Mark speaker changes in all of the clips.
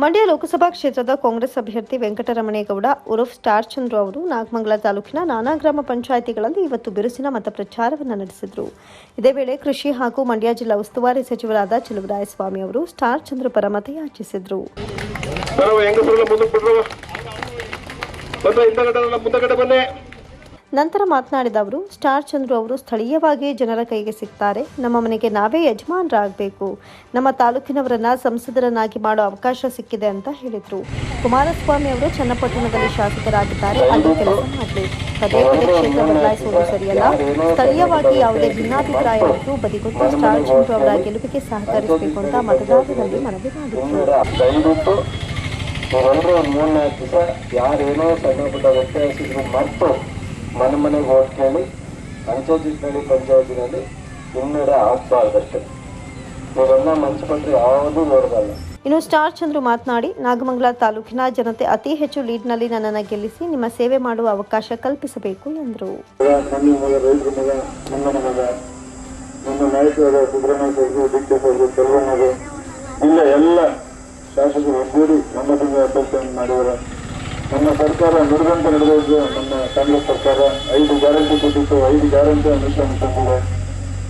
Speaker 1: ಮಂಡ್ಯ ಲೋಕಸಭಾ ಕ್ಷೇತ್ರದ ಕಾಂಗ್ರೆಸ್ ಅಭ್ಯರ್ಥಿ ವೆಂಕಟರಮಣೇಗೌಡ, ಉರುಫ್ ಸ್ಟಾರ್ ಚಂದ್ರು ಅವರು ನಾಗಮಂಗಲ ತಾಲೂಕಿನ ನಾನಾ ಗ್ರಾಮ ಪಂಚಾಯಿತಿಗಳಲ್ಲಿ ಇವತ್ತು ಬಿರುಸಿನ ಮತಪ್ರಚಾರವನ್ನು ನಡೆಸಿದರು. ಇದೇ ವೇಳೆ ಕೃಷಿ ಹಾಗೂ ಮಂಡ್ಯ ಜಿಲ್ಲಾ ಉಸ್ತುವಾರಿ ಸಚಿವರಾದ ಚೆಲುವರಾಯಸ್ವಾಮಿ ಅವರು ಸ್ಟಾರ್ ಚಂದ್ರು ಪರ ಮತಯಾಚಿಸಿದರು. ನಂತರ ಮಾತನಾಡಿದ ಅವರು, ಸ್ಟಾರ್ ಚಂದ್ರು ಅವರು ಸ್ಥಳೀಯವಾಗಿ ಜನರ ಕೈಗೆ ಸಿಗ್ತಾರೆ ನಮ್ಮ ಮನೆಗೆ ನಾವೇ ಯಜಮಾನರಾಗಬೇಕು. ನಮ್ಮ ತಾಲೂಕಿನವರನ್ನ ಸಂಸದರನ್ನಾಗಿ ಮಾಡೋ ಅವಕಾಶ ಸಿಕ್ಕಿದೆ ಅಂತ ಹೇಳಿದರು. ಕುಮಾರಸ್ವಾಮಿ ಅವರು ಚನ್ನಪಟ್ಟಣದಲ್ಲಿ ಶಾಸಕರಾಗಿದ್ದಾರೆ. ಅಲ್ಲಿ ಕೆಲಸ ಮಾಡಬೇಕು ಪದೇ ಪದೇ ಕ್ಷೇತ್ರ ಬದಲಾಯಿಸುವುದು ಸರಿಯಲ್ಲ. ಸ್ಥಳೀಯವಾಗಿ ಯಾವುದೇ ಭಿನ್ನಾಭಿಪ್ರಾಯ ಇದ್ದು ಬದಿಗೊತ್ತಿ ಸ್ಟಾರ್ ಚಂದ್ರು ಅವರ ಗೆಲುವಿಗೆ ಸಹಕರಿಸಬೇಕು ಅಂತ ಮತದಾರರಲ್ಲಿ ಮನವಿ ಮಾಡಿದರು.
Speaker 2: ಮೂರ್ನಾಲ್ಕು ದಿವಸ ಯಾರೇನೋ ಸಣ್ಣ ಪುಟ್ಟ ವ್ಯತ್ಯಾಸ ಮರೆತು ಮನೆ ಮನೆಗೆ ಓಟ್ ಕೇಳಿ ಪಂಚಾಯತಿನಲ್ಲಿ ಪಂಚಾಯತಿನಲ್ಲಿ ಹಿನ್ನಡೆ ಆಗ್ಬಾರ್ದಷ್ಟೇ ಇವೆಲ್ಲ ಮನ್ಸ್ಕೊಂಡ್ರೆ ಯಾವುದೂ ನೋಡಬಲ್ಲ.
Speaker 1: ಇನ್ನು ಸ್ಟಾರ್ ಚಂದ್ರು ಮಾತನಾಡಿ ನಾಗಮಂಗಲ ತಾಲೂಕಿನ ಜನತೆ ಅತಿ ಹೆಚ್ಚು ಲೀಡ್ನಲ್ಲಿ ನನ್ನನ್ನು ಗೆಲ್ಲಿಸಿ ನಿಮ್ಮ ಸೇವೆ ಮಾಡುವ ಅವಕಾಶ ಕಲ್ಪಿಸಬೇಕು ಎಂದರು.
Speaker 2: ಇಲ್ಲ ಎಲ್ಲ ಶಾಸಕರು ಒಗ್ಗೂಡಿ ನಮ್ಮ ಅಭ್ಯರ್ಥಿಯನ್ನು ಮಾಡಿದ್ದಾರೆ. ನಮ್ಮ ಸರ್ಕಾರ ನುಡಿದಂತೆ ನಡೆದಿದ್ದು ನಮ್ಮ ಕಾಂಗ್ರೆಸ್ ಸರ್ಕಾರ ಐದು ಗ್ಯಾರಂಟಿ ಕೊಟ್ಟಿತ್ತು. ಐದು ಗ್ಯಾರಂಟಿ ಅನುಷ್ಠಾನ ತಂದಿದೆ.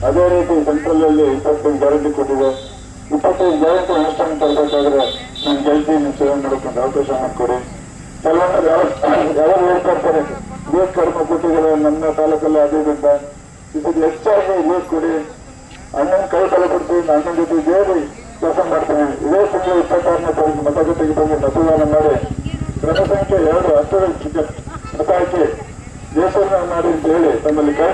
Speaker 2: ಅದೇ ರೀತಿ ಸೆಂಟ್ರಲ್ ಅಲ್ಲಿ ಇಪ್ಪತ್ತೈದು ಗ್ಯಾರಂಟಿ ಕೊಟ್ಟಿದೆ. ಇಪ್ಪತ್ತೈದು ಗ್ಯಾರಂಟಿ ಅನುಷ್ಠಾನ ತರಬೇಕಾದ್ರೆ ನಾನು ನೀವು ಸೇವೆ ಮಾಡಿಕೊಂಡು ಅವಕಾಶ ಮಾಡಿಕೊಡಿ. ಕೆಲವೊಂದು ಯಾವ ಹೇಳ್ತಾ ಇರ್ತಾರೆ ಲೇಟ್ ಕೊಟ್ಟಿದ್ದಾರೆ ನಮ್ಮ ತಾಲೂಕಲ್ಲಿ ಅದು ಅಂತ. ಇದಕ್ಕೆ ಹೆಚ್ಚಾಗಿ ಲೇಟ್ ಕೊಡಿ. ಅಣ್ಣನ ಕೈ ತಲೆ ಕೊಡ್ತೀವಿ ಅಣ್ಣನ ಜೊತೆ ಸೇರಿ ಕೆಲಸ ಮಾಡ್ತೀನಿ. ಇದೇ ತಿಂಗಳು ಇಪ್ಪತ್ತಾರನೇ ತಾರೀಕು ಮತಗಟ್ಟೆಗೆ ಬಂದು ಮತದಾನ ಮಾಡಿ ಕ್ರಮ ಸಂಖ್ಯೆ ಎರಡು ಹತ್ತರ ಮತ ಹಾಕಿ ದೇಶವನ್ನು ಮಾಡಿ ಅಂತ ಹೇಳಿ ತಮ್ಮಲ್ಲಿ ಕೈ